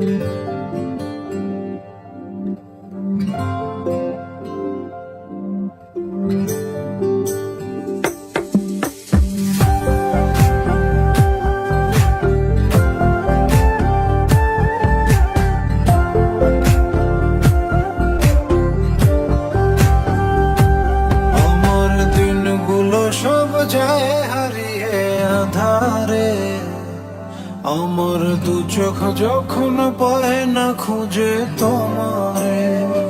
আমার দিনগুলো সব যায় হারিয়ে আধারে। আমার দু চোখ যখন পায় না খুঁজে তোমারে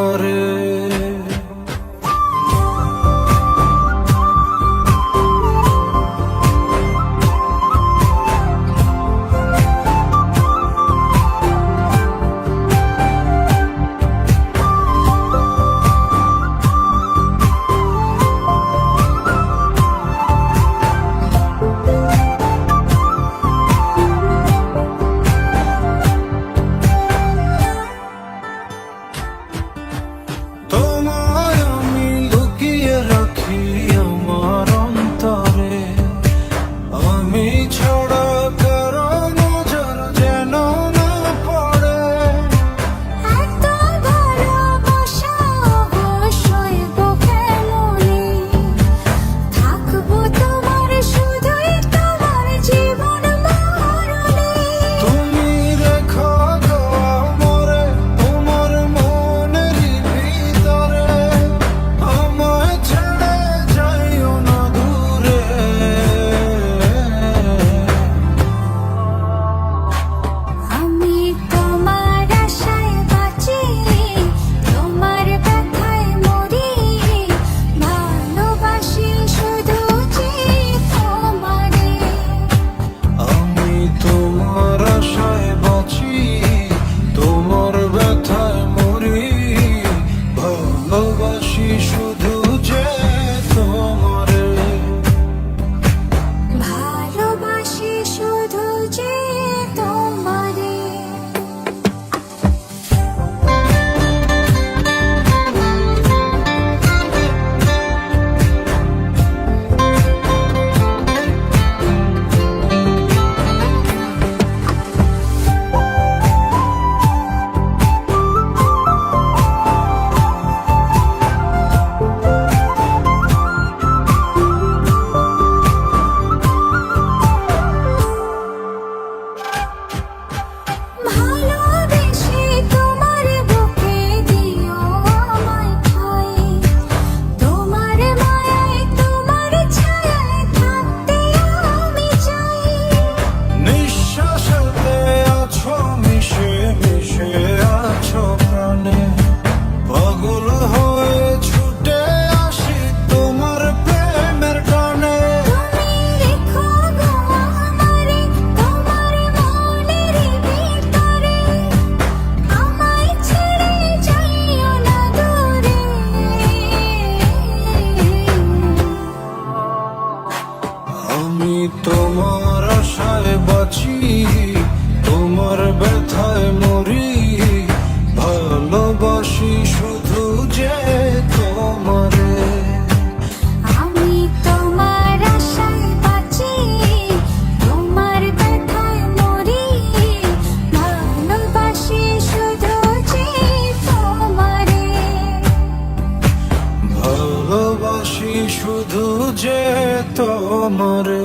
শুধু amores.